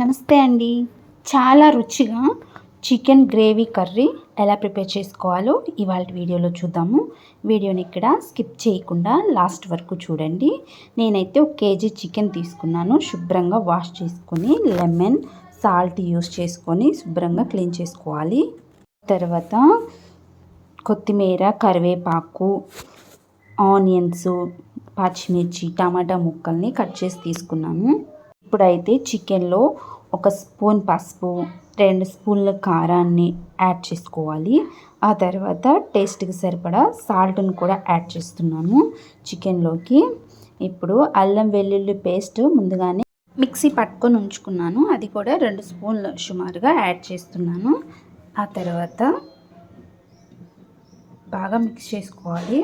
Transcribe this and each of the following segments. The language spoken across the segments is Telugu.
నమస్తే అండి. చాలా రుచిగా చికెన్ గ్రేవీ కర్రీ ఎలా ప్రిపేర్ చేసుకోవాలో ఇవాళ వీడియోలో చూద్దాము. వీడియోని ఇక్కడ స్కిప్ చేయకుండా లాస్ట్ వరకు చూడండి. నేనైతే ఒక కేజీ చికెన్ తీసుకున్నాను. శుభ్రంగా వాష్ చేసుకొని లెమన్ సాల్ట్ యూస్ చేసుకొని శుభ్రంగా క్లీన్ చేసుకోవాలి. తర్వాత కొత్తిమీర కరివేపాకు ఆనియన్స్ పచ్చిమిర్చి టమాటా ముక్కల్ని కట్ చేసి తీసుకున్నాను ఇప్పుడైతే చికెన్లో ఒక స్పూన్ పసుపు రెండు స్పూన్ల కారాన్ని యాడ్ చేసుకోవాలి. ఆ తర్వాత టేస్ట్కి సరిపడా సాల్ట్ని కూడా యాడ్ చేస్తున్నాను చికెన్లోకి. ఇప్పుడు అల్లం వెల్లుల్లి పేస్ట్ ముందుగానే మిక్సీ పట్టుకొని ఉంచుకున్నాను. అది కూడా రెండు స్పూన్లు సుమారుగా యాడ్ చేస్తున్నాను. ఆ తర్వాత బాగా మిక్స్ చేసుకోవాలి.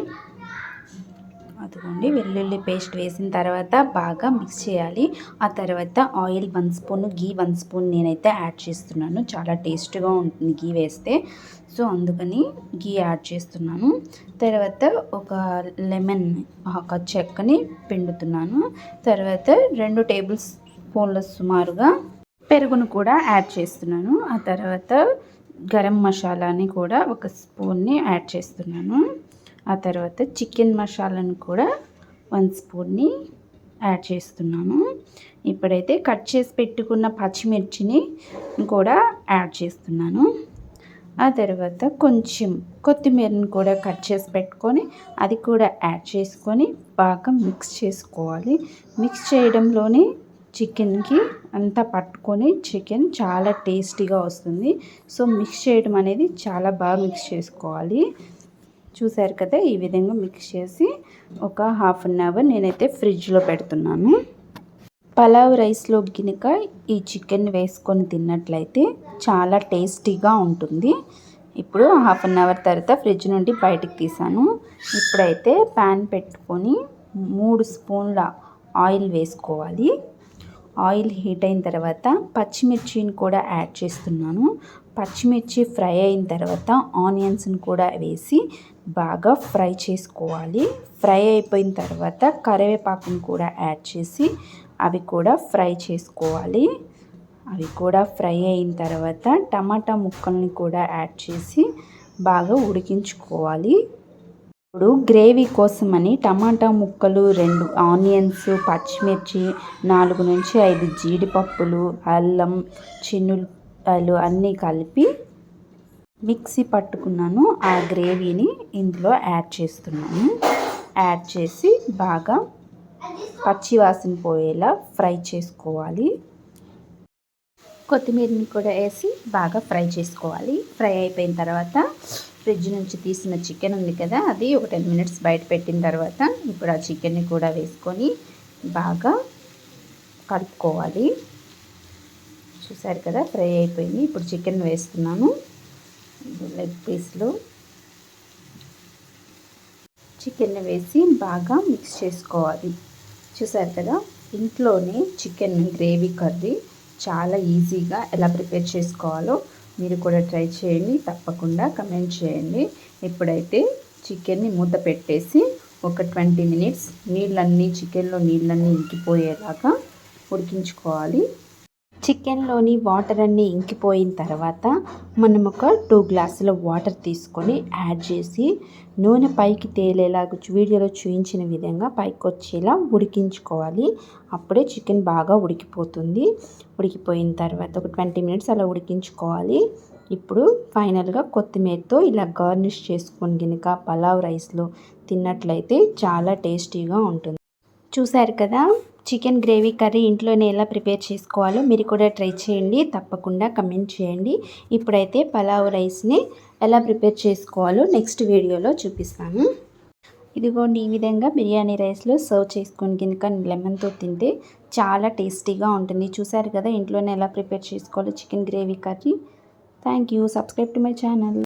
అదిగోండి వెల్లుల్లి పేస్ట్ వేసిన తర్వాత బాగా మిక్స్ చేయాలి. ఆ తర్వాత oil one spoon ghee one spoon నేనైతే యాడ్ చేస్తున్నాను. చాలా టేస్ట్గా ఉంటుంది గీ వేస్తే. సో అందుకని గీ యాడ్ చేస్తున్నాను. తర్వాత ఒక లెమన్ ఒక చెక్కని పిండుతున్నాను. తర్వాత రెండు టేబుల్ స్పూన్ల సుమారుగా పెరుగును కూడా యాడ్ చేస్తున్నాను. ఆ తర్వాత గరం మసాలాని కూడా ఒక స్పూన్ని యాడ్ చేస్తున్నాను. ఆ తర్వాత చికెన్ మసాలాను కూడా వన్ స్పూన్ని యాడ్ చేస్తున్నాను. ఇప్పుడైతే కట్ చేసి పెట్టుకున్న పచ్చిమిర్చిని కూడా యాడ్ చేస్తున్నాను. ఆ తర్వాత కొంచెం కొత్తిమీరని కూడా కట్ చేసి పెట్టుకొని అది కూడా యాడ్ చేసుకొని బాగా మిక్స్ చేసుకోవాలి. మిక్స్ చేయడంలోనే చికెన్కి అంతా పట్టుకొని చికెన్ చాలా టేస్టీగా వస్తుంది. సో మిక్స్ చేయడం అనేది చాలా బాగా మిక్స్ చేసుకోవాలి. చూసారు కదా ఈ విధంగా మిక్స్ చేసి ఒక హాఫ్ అన్ అవర్ నేనైతే ఫ్రిడ్జ్లో పెడుతున్నాను. పలావ్ రైస్లో గినక ఈ చికెన్ వేసుకొని తిన్నట్లయితే చాలా టేస్టీగా ఉంటుంది. ఇప్పుడు హాఫ్ అన్ అవర్ తర్వాత ఫ్రిడ్జ్ నుండి బయటకు తీసాను. ఇప్పుడైతే ప్యాన్ పెట్టుకొని మూడు స్పూన్ల ఆయిల్ వేసుకోవాలి. ఆయిల్ హీట్ అయిన తర్వాత పచ్చిమిర్చిని కూడా యాడ్ చేస్తున్నాను. పచ్చిమిర్చి ఫ్రై అయిన తర్వాత ఆనియన్స్ని కూడా వేసి బాగా ఫ్రై చేసుకోవాలి. ఫ్రై అయిపోయిన తర్వాత కరివేపాకును కూడా యాడ్ చేసి అవి కూడా ఫ్రై చేసుకోవాలి. అవి కూడా ఫ్రై అయిన తర్వాత టమాటా ముక్కల్ని కూడా యాడ్ చేసి బాగా ఉడికించుకోవాలి. ఇప్పుడు గ్రేవీ కోసమని టమాటా ముక్కలు రెండు ఆనియన్స్ పచ్చిమిర్చి నాలుగు నుంచి ఐదు జీడిపప్పులు అల్లం చిన్నులు అన్నీ కలిపి మిక్సీ పట్టుకున్నాను. ఆ గ్రేవీని ఇందులో యాడ్ చేస్తున్నాను. యాడ్ చేసి బాగా పచ్చి వాసన పోయేలా ఫ్రై చేసుకోవాలి. కొత్తిమీరని కూడా వేసి బాగా ఫ్రై చేసుకోవాలి. ఫ్రై అయిపోయిన తర్వాత ఫ్రిడ్జ్ నుంచి తీసిన చికెన్ ఉంది కదా అది ఒక టెన్ మినిట్స్ బయట పెట్టిన తర్వాత ఇప్పుడు ఆ చికెన్ని కూడా వేసుకొని బాగా కలుపుకోవాలి. చూసారు కదా ఫ్రై అయిపోయింది. ఇప్పుడు చికెన్ వేస్తున్నాను. లెగ్ పీస్లో చికెన్ వేసి బాగా మిక్స్ చేసుకోవాలి. చూసారు కదా ఇంట్లోనే చికెన్ గ్రేవీ కర్రీ చాలా ఈజీగా ఎలా ప్రిపేర్ చేసుకోవాలో మీరు కూడా ట్రై చేయండి తప్పకుండా కమెంట్ చేయండి. ఇప్పుడైతే చికెన్ని మూత పెట్టేసి ఒక ట్వంటీ మినిట్స్ నీళ్ళన్నీ చికెన్లో నీళ్ళన్నీ ఇంకిపోయేలాగా ఉడికించుకోవాలి. చికెన్లోని వాటర్ అన్నీ ఇంకిపోయిన తర్వాత మనం ఒక టూ గ్లాసుల వాటర్ తీసుకొని యాడ్ చేసి నూనె పైకి తేలేలా వీడియోలో చూపించిన విధంగా పైకి వచ్చేలా ఉడికించుకోవాలి. అప్పుడే చికెన్ బాగా ఉడికిపోతుంది. ఉడికిపోయిన తర్వాత ఒక ట్వంటీ మినిట్స్ అలా ఉడికించుకోవాలి. ఇప్పుడు ఫైనల్గా కొత్తిమీరతో ఇలా గార్నిష్ చేసుకొని కనుక పలావ్ రైస్లో తిన్నట్లయితే చాలా టేస్టీగా ఉంటుంది. చూశారు కదా? చికెన్ గ్రేవీ కర్రీ ఇంట్లోనే ఎలా ప్రిపేర్ చేసుకోవాలో మీరు కూడా ట్రై చేయండి. తప్పకుండా కమెంట్ చేయండి. ఇప్పుడైతే పలావ్ రైస్ని ఎలా ప్రిపేర్ చేసుకోవాలో నెక్స్ట్ వీడియోలో చూపిస్తాను. ఇదిగోండి ఈ విధంగా బిర్యానీ రైస్లో సర్వ్ చేసుకొని కనుక లెమన్తో తింటే చాలా టేస్టీగా ఉంటుంది. చూసారు కదా ఇంట్లోనే ఎలా ప్రిపేర్ చేసుకోవాలో chicken gravy curry. Thank you. Subscribe to my channel.